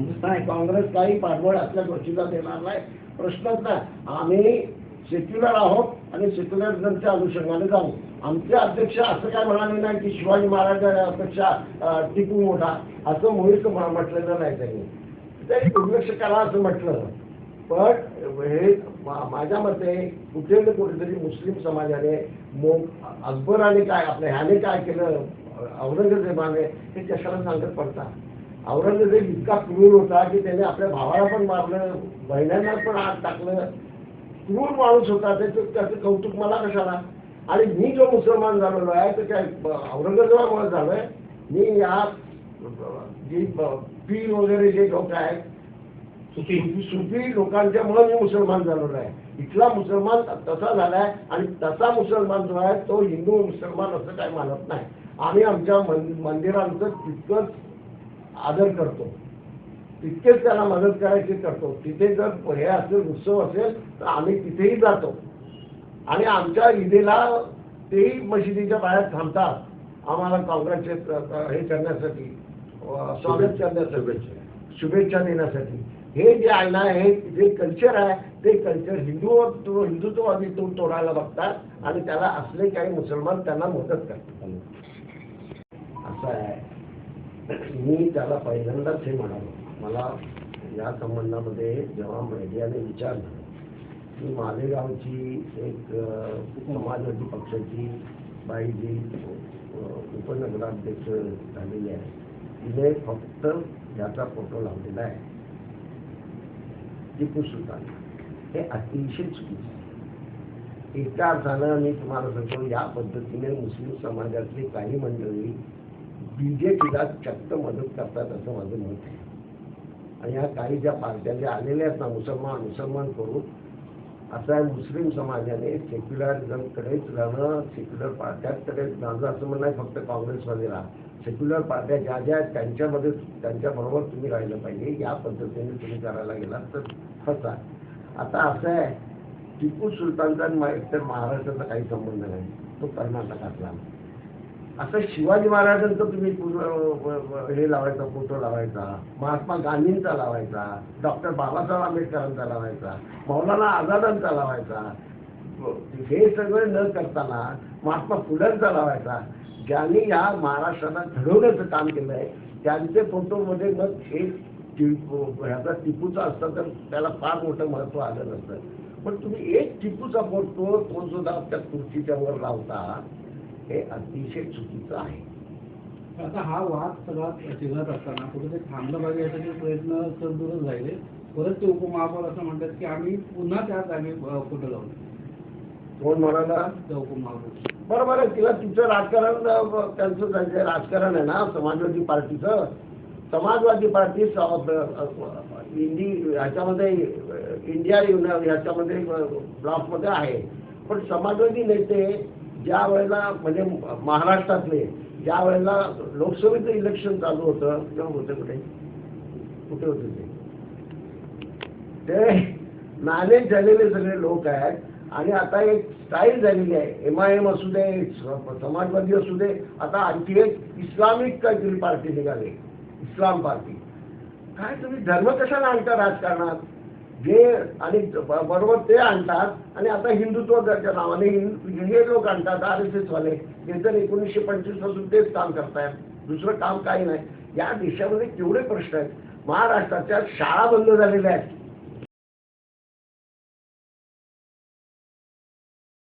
नाही काँग्रेस काही पाठबळ असल्या गोष्टीला देणार नाही. प्रश्नच नाही. आम्ही सेक्युलर आहोत आणि सेक्युलरिझमच्या अनुषंगाने जाऊ. आमचे अध्यक्ष असं काय म्हणाले नाही की शिवाजी महाराजांपेक्षा अं, टिपू मोठा. असं मुळीच म्हटलेलं नाही त्यांनी. ते दुर्लक्ष करा असं म्हटलं. पण हे माझ्या मते कुठे ना कुठेतरी मुस्लिम समाजाने मो अकबराने काय आपल्या ह्याने काय केलं? औरंगजेबाने हे कशाला सांगत पडतात? औरंगजेब इतका क्रूर होता की त्याने आपल्या भावाला पण मारलं बहिण्यांना पण आत टाकलं. क्रूर माणूस होता त्याचं त्याचं कौतुक मला कशाला? आणि मी जो मुसलमान झालेलो आहे तर काय औरंगजेबामुळे झालोय. मी या जी पीर वगैरे जे लोक आहेत सुफी लोकांच्या लोकांच्यामुळे मी मुसलमान झालेलो आहे. इथला मुसलमान तसा झालाय आणि तसा मुसलमान जो आहे तो हिंदू मुसलमान असं काही मानत नाही. आम्ही आमच्या मन- मंदिरांचं तितकंच आदर करतो. तितकेच त्याला मदत करायची करतो. तिथे जर हे असेल उत्सव असेल तर आम्ही तिथेही जातो. आणि आमच्या ईदेला तेही मशिदीच्या बाहेर थांबतात. आम्हाला कॉंग्रेसचे हे करण्यासाठी स्वागत करण्यासाठी शुभेच्छा. देण्यासाठी. हे जे आहे ना हे जे कल्चर आहे ते कल्चर हिंदू तो हिंदुत्ववादी तो तोडायला बघतात आणि त्याला असले काही मुसलमान त्यांना मदत करतात. असं आहे. मी त्याला पहिल्यांदाच हे म्हणालो. मला या संबंधामध्ये जेव्हा मीडियाने विचारलं की मालेगावची एक समाजवादी पक्षाची बाई जी उपनगराध्यक्ष झालेली आहे. तिने फक्त याचा फोटो लावलेला आहे टिपू सुलतान. हे अतिशय चुकीचं एका अर्थानं मी तुम्हाला सांगतो या पद्धतीने मुस्लिम समाजातली काही मंडळी बीजेपीला चक्क मदत करतात असं माझं मत आहे. आणि ह्या काही ज्या पार्ट्या ज्या आलेल्या आहेत ना मुसलमान मुसलमान करून असं आहे मुस्लिम समाजाने सेक्युलरिझमकडेच जाणं सेक्युलर पार्ट्याकडेच जाणं असं म्हणणं आहे फक्त काँग्रेसमध्ये राहा सेक्युलर पार्ट्या ज्या ज्या आहेत त्यांच्यामध्ये त्यांच्याबरोबर तुम्ही राहिलं पाहिजे या पद्धतीने तुम्ही करायला गेलात तर फसा. आता असं आहे टिपू सुलतानचा एकतर महाराष्ट्राचा काही संबंध नाही तो कर्नाटकातला. असं शिवाजी महाराजांचं तुम्ही हे लावायचा फोटो लावायचा महात्मा गांधींचा लावायचा डॉक्टर बाबासाहेब आंबेडकरांचा लावायचा मौलाना आझादांचा लावायचा हे सगळं न करताना महात्मा फुलांचा लावायचा ज्यांनी या महाराष्ट्राला घडवण्याचं काम केलं आहे त्यांचे फोटोमध्ये मग हे ह्याचा टिपूचा असतं तर त्याला फार मोठं महत्त्व आलं नसतं. पण तुम्ही एक टिपूचा फोटो तो सुद्धा त्या खुर्चीच्या वर लावता हे अतिशय चुकीचं आहे. आता हा वाद सगळा चिघळत असताना कुठेतरी थांबलं पाहिजे यासाठी प्रयत्न सरदूरच राहिले. परत ते उपमहापौर असं म्हणतात की आम्ही पुन्हा त्या जागी फोटो लावले कोण म्हणाला? उपमहापौर. बरोबर आहे तिला तिचं राजकारण त्यांचं त्यांचं राजकारण आहे ना समाजवादी पार्टीचं? समाजवादी पार्टी इंडी ह्याच्यामध्ये इंडिया युन- ह्याच्यामध्ये ब्लॉकमध्ये आहे. पण समाजवादी नेते ज्या वेळेला म्हणजे महाराष्ट्रातले ज्या वेळेला लोकसभेचं इलेक्शन चालू होतं तेव्हा होते कुठे? कुठे होते ते? नाले मॅनेज झालेले सगळे लोक आहेत. आणि आता एक स्टाईल झालेली आहे. एम आय एम असू दे समाजवादी असू दे आता आणखी एक इस्लामिक काहीतरी पार्टी निघाली. इस्लाम पार्टी. काय तुम्ही धर्म कशाला आणता राजकारणात? जे आणि बरोबर ते आणतात आणि आता हिंदुत्वाच्या नावाने हिं- हे लोक आणतात आर एस एस वाले हे तर एकोणीसशे पंचवीसपासून तेच काम करतायत. दुसरं काम काही नाही. या देशामध्ये केवढे प्रश्न आहेत. महाराष्ट्राच्या शाळा बंद झालेल्या आहेत.